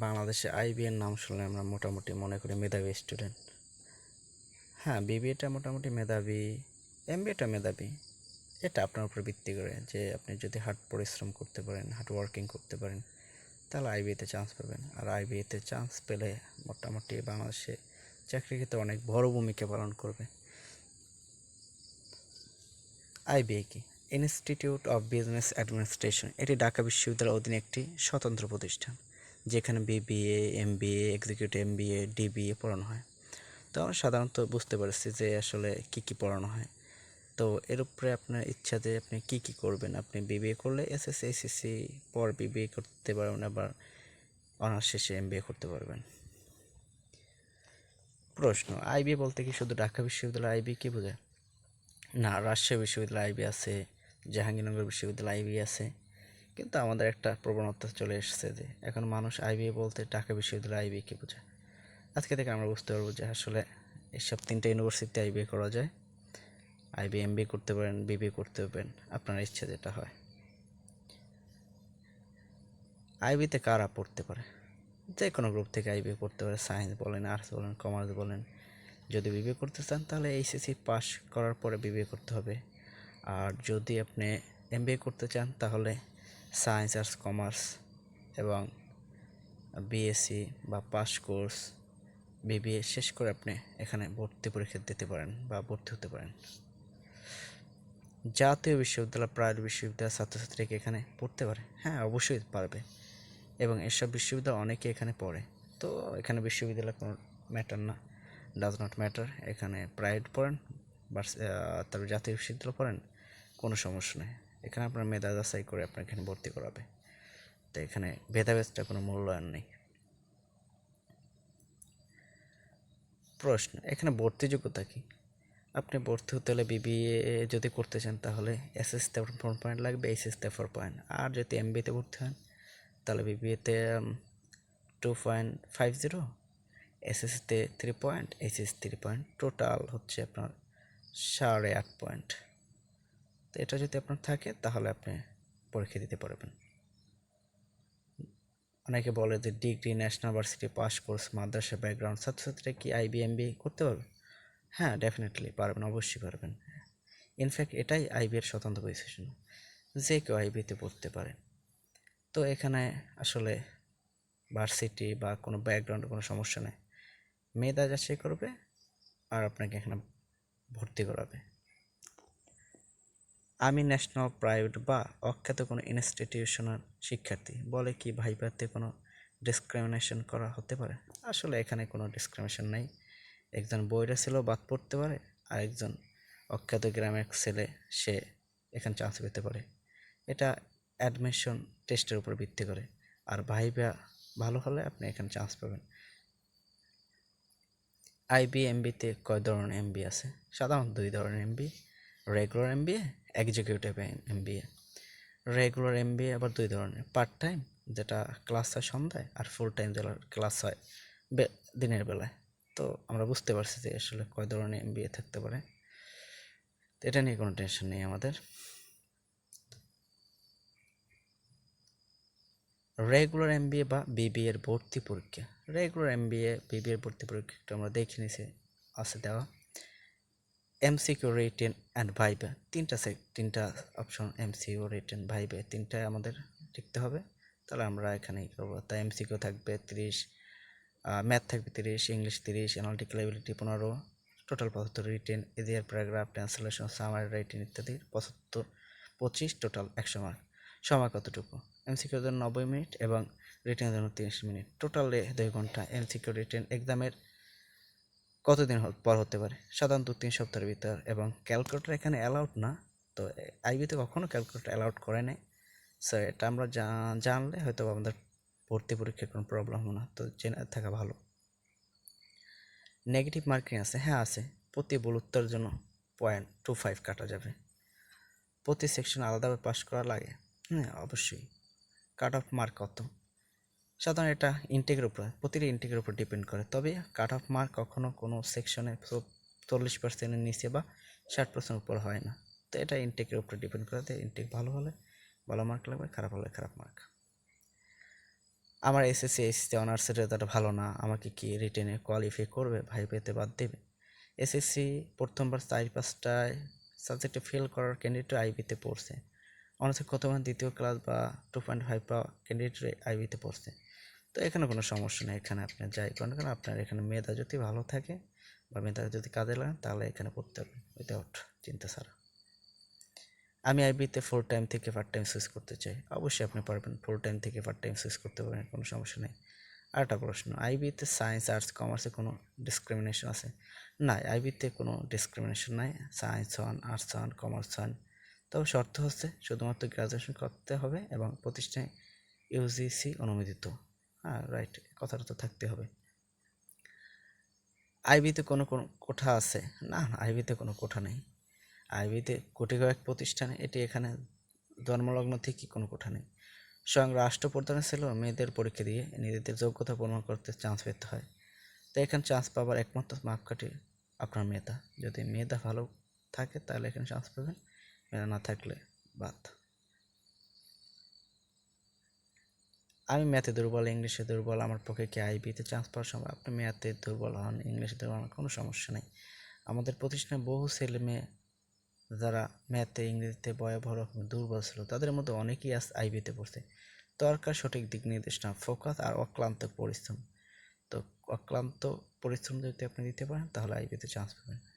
বাংলাদেশে আইবিএর নাম শুনলে আমরা মোটামুটি মনে করি মেধাবী স্টুডেন্ট হ্যাঁ বিবিএটা মোটামুটি মেধাবী, এম এমবিএটা মেধাবী। এটা আপনার উপর ভিত্তি করে যে আপনি যদি হার্ড পরিশ্রম করতে পারেন হার্ড ওয়ার্কিং করতে পারেন, তাহলে আইবিএতে চান্স পাবেন। আর আইবিএতে চান্স পেলে মোটামুটি বাংলাদেশে চাকরির ক্ষেত্রে অনেক বড় ভূমিকা পালন করবে। আইবিএ কি? ইনস্টিটিউট অফ বিজনেস অ্যাডমিনিস্ট্রেশন এটি ঢাকা বিশ্ববিদ্যালয়ের অধীনে একটি স্বতন্ত্র প্রতিষ্ঠান। যেখানে BBA MBA executive M MBA DBA পড়ানো হয়। তো আমরা সাধারণত বুঝতে পারছি যে আসলে কি কি পড়ানো হয়। তো এর উপরে আপনার ইচ্ছা যে আপনি কি কি করবেন? আপনি বিবিএ করলে এসএসসি এসএসসি পর বিবিএ করতে পারবেন আবার অনার্স শেষে এমবিএ করতে পারবেন। প্রশ্ন আইবি বলতে কি শুধু ঢাকা বিশ্ববিদ্যালয় আইবি কি বোঝায়? না, রাজশাহী বিশ্ববিদ্যালয় আইবি আছে, জাহাঙ্গীরনগর বিশ্ববিদ্যালয় আইবি আছে। কিন্তু আমাদের একটা প্রবণতা চলে এসেছে যে এখন মানুষ আইবি বলতে ঢাকা বিশ্ববিদ্যালয় আইবি কে বোঝায় আজকে থেকে আমরা বুঝতে পারব যে আসলে এইসব তিনটে ইউনিভার্সিটিতে আইবি করা যায় আইবি এমবি করতে পারেন বিবি করতে পারেন আপনার ইচ্ছা যেটা হয় আইবিতে কারা পড়তে পারে যে কোনো গ্রুপ থেকে আইবি করতে পারে সায়েন্স বলেন আর্টস বলেন কমার্স বলেন যদি বিবিএ করতে চান তাহলে এইচএসসি পাস করার পরে বিবিএ করতে হবে আর যদি আপনি এমবিএ করতে চান তাহলে সায়েন্স আর্টস কমার্স এবং বিএসসি বা পাস কোর্স বিবিএ শেষ করে আপনি এখানে ভর্তি পরীক্ষা দিতে পারেন বা ভর্তি হতে পারেন। জাতীয় বিশ্ববিদ্যালয় প্রাইভেট বিশ্ববিদ্যালয়ের ছাত্রছাত্রীকে এখানে পড়তে পারে। হ্যাঁ অবশ্যই পারবে এবং এসব বিশ্ববিদ্যালয় অনেকে এখানে পড়ে। তো এখানে বিশ্ববিদ্যালয় কোনো ম্যাটার না ডাজ নট ম্যাটার এখানে প্রাইভেট পড়েন বা তারপর জাতীয় বিশ্ববিদ্যালয় পড়েন, কোনো সমস্যা নেই। এখানে আপনার মেধা যাচাই করে আপনার এখানে ভর্তি করাবে। তো এখানে ভেদাভেদটা কোনো মূল্যায়ন নেই। প্রশ্ন, এখানে ভর্তি যোগ্যতা কি? আপনি ভর্তি হতে হলে বিবিএ যদি করতে চান তাহলে এসএসতে ফোর পয়েন্ট লাগবে এইচএসতে ফোর পয়েন্ট আর যদি এম এমবিতে ভর্তি হন তাহলে বিবিএতে টু পয়েন্ট ফাইভ জিরো এসএসসিতে three point HS three point total হচ্ছে আপনার সাড়ে আট পয়েন্ট তো এটা যদি আপনার থাকে, তাহলে আপনি পরীক্ষা দিতে পারবেন। অনেকে বলে যে degree, national varsity pass course, মাদ্রাসা ব্যাকগ্রাউন্ড ছাত্রছাত্রীরা কি আইবিএমবি করতে পারবে হ্যাঁ ডেফিনেটলি পারবেন, অবশ্যই পারবেন। ইনফ্যাক্ট এটাই আইবি এর স্বতন্ত্র পজিশন যে কেউ আইবিতে পড়তে পারে। তো এখানে আসলে ভার্সিটি বা কোনো ব্যাকগ্রাউন্ডে কোনো সমস্যা নেই। মেধা যাচাই করবে আর আপনাকে এখানে ভর্তি করাবে। আমি ন্যাশনাল প্রাইভেট বা অখ্যাত কোনো ইনস্টিটিউশনাল শিক্ষার্থী, বলে কি ভাইভাতে কোনো ডিসক্রিমিনেশন করা হতে পারে? আসলে এখানে কোনো ডিসক্রিমিনেশন নেই। একজন বইরা ছিল বাদ পড়তে পারে আর একজন অখ্যাত গ্রামের ছেলে, সে এখানে চান্স পেতে পারে। এটা অ্যাডমিশন টেস্টের উপর ভিত্তি করে। আর ভাইবা ভালো হলে আপনি এখানে চান্স পাবেন। আইবি এমবিতে কয় ধরনের এমবি আছে? সাধারণত দুই ধরনের MB regular MBA executive M B A regular M B A আবার দুই ধরনের পার্ট টাইম যেটা ক্লাস হয় সন্ধ্যায় আর ফুল টাইম যেটা ক্লাস হয় দিনের বেলায়। তো আমরা বুঝতে পারছি যে আসলে কয় ধরনের এম বি এ থাকতে পারে। তো এটা নিয়ে কোনো টেনশন নেই আমাদের। রেগুলার এম বি এ বা বিবিএ এর ভর্তি পরীক্ষা। Regular M B A BBA এর ভর্তি পরীক্ষাটা আমরা দেখে নিছি, আছে দেওয়া। এমসিকিউ রিটেন অ্যান্ড ভাইবে তিনটা সেক তিনটা অপশন এমসিকিউ রিটেন ভাইবে তিনটায় আমাদের লিখতে হবে। তাহলে আমরা এখানেই করব। তাই এমসিকিউ থাকবে তিরিশ ম্যাথ থাকবে তিরিশ ইংলিশ তিরিশ অ্যানালিটিক্যাল এবিলিটি পনেরো টোটাল পঁচাত্তর রিটেন এদিয়ার প্যারাগ্রাফ ট্রান্সলেশন সামারি রাইটিং ইত্যাদি পঁচাত্তর, পঁচিশ টোটাল একশো মার্ক সময় কতটুকু? এমসিকিউর জন্য নব্বই মিনিট এবং রিটেনের জন্য তিরিশ মিনিট। টোটালে দুই ঘণ্টা এমসিকিউ রিটেন এক্সামের কতদিন পর হতে পারে? সাধারণত তিন সপ্তাহের ভিতর। এবং ক্যালকুলেটার এখানে অ্যালাউড না। তো আইবিতে কখনও ক্যালকুলেটার অ্যালাউড করে নাই। সো এটা আমরা জানলে হয়তো আমাদের ভর্তি পরীক্ষার কোনো প্রবলেম হবে না। তো জেনে থাকা ভালো। নেগেটিভ মার্কিং আছে। হ্যাঁ আছে। প্রতি ভুল উত্তরের জন্য পয়েন্ট টু ফাইভ কাটা যাবে। প্রতি সেকশন আলাদাভাবে পাস করা লাগে। হ্যাঁ অবশ্যই। কাট অফ মার্ক কত? সাধারণত এটা ইনটেকের উপর, প্রতিটি ইনটেকের উপর ডিপেন্ড করে। তবে কাট অফ মার্ক কখনো কোনো সেকশনে চল্লিশ পার্সেন্টের নিচে বা ষাট পার্সেন্ট উপর হয় না। তো এটা ইনটেকের উপর ডিপেন্ড করে ইনটেক ভালো হলে ভালো মার্ক লাগবে, খারাপ হলে খারাপ মার্ক আমার এসএসসি এসএসসি অনার্সের রেজাল্ট ভালো না, আমাকে কি রিটেনে কোয়ালিফাই করবে? ভাই পেতে বাদ দেবে। এসএসসি প্রথমবার চার পাঁচটায় সাবজেক্টে ফেল করার ক্যান্ডিডেট আইবিতে পড়ছে। অনার্সে কতবার দ্বিতীয় ক্লাস বা টু পয়েন্ট ফাইভ পাওয়া ক্যান্ডিডেট আইবিতে পড়ছে। তো এখানে কোনো সমস্যা নেই। এখানে আপনি যাই করেন কেন আপনার এখানে মেধা যদি ভালো থাকে বা মেধা যদি কাজে লাগান, তাহলে এখানে পড়তে হবে উইদাউট চিন্তা ছাড়া। আমি আইবিতে ফুল টাইম থেকে পার্ট টাইম সুইচ করতে চাই। অবশ্যই আপনি পারবেন ফুল টাইম থেকে পার্ট টাইম সুইচ করতে পারবেন, কোনো সমস্যা নেই। আর একটা প্রশ্ন, আইবিতে সায়েন্স আর্টস কমার্সে কোনো ডিসক্রিমিনেশন আছে? না, আইবিতে কোনো ডিসক্রিমিনেশন নাই। সায়েন্স হন আর্টস হন কমার্স হন। তবে শর্ত হচ্ছে, শুধুমাত্র গ্রাজুয়েশন করতে হবে এবং প্রতিষ্ঠানে ইউজিসি অনুমোদিত। হ্যাঁ রাইট কথাটা তো থাকতে হবে। আইবিতে কোনো কোনো কোঠা আছে? না আইবিতে কোনো কোঠা নেই। আইবিতে কোটি কয়েক প্রতিষ্ঠানে, এটি এখানে জন্মলগ্ন থেকে কোনো কোঠা নেই। স্বয়ং রাষ্ট্রপ্রধানের ছিল মেয়েদের পরীক্ষা দিয়ে নিজেদের যোগ্যতা প্রমাণ করতে চান্স পেতে হয়। তো এখানে চান্স পাবার একমাত্র মাপকাঠি আপনার মেধা। যদি মেধা ভালো থাকে, তাহলে এখানে চান্স পাবেন। মেধা না থাকলে বাদ। আমি ম্যাথে দুর্বল, ইংলিশে দুর্বল, আমার পক্ষে কি আইবিতে চান্স পাওয়ার সম্ভব? আপনি ম্যাথে দুর্বল হন, ইংলিশে দুর্বল হন, কোনো সমস্যা নেই। আমাদের প্রতিষ্ঠানে বহু ছেলে মেয়ে যারা ম্যাথে, ইংরেজিতে ভয়াবহ রকমের দুর্বল ছিল, তাদের মধ্যে অনেকেই আজ আইবিতে পড়ছে। দরকার সঠিক দিক নির্দেশনা ফোকাস আর অক্লান্ত পরিশ্রম। তো অক্লান্ত পরিশ্রম যদি আপনি দিতে পারেন, তাহলে আইবিতে চান্স পাবেন।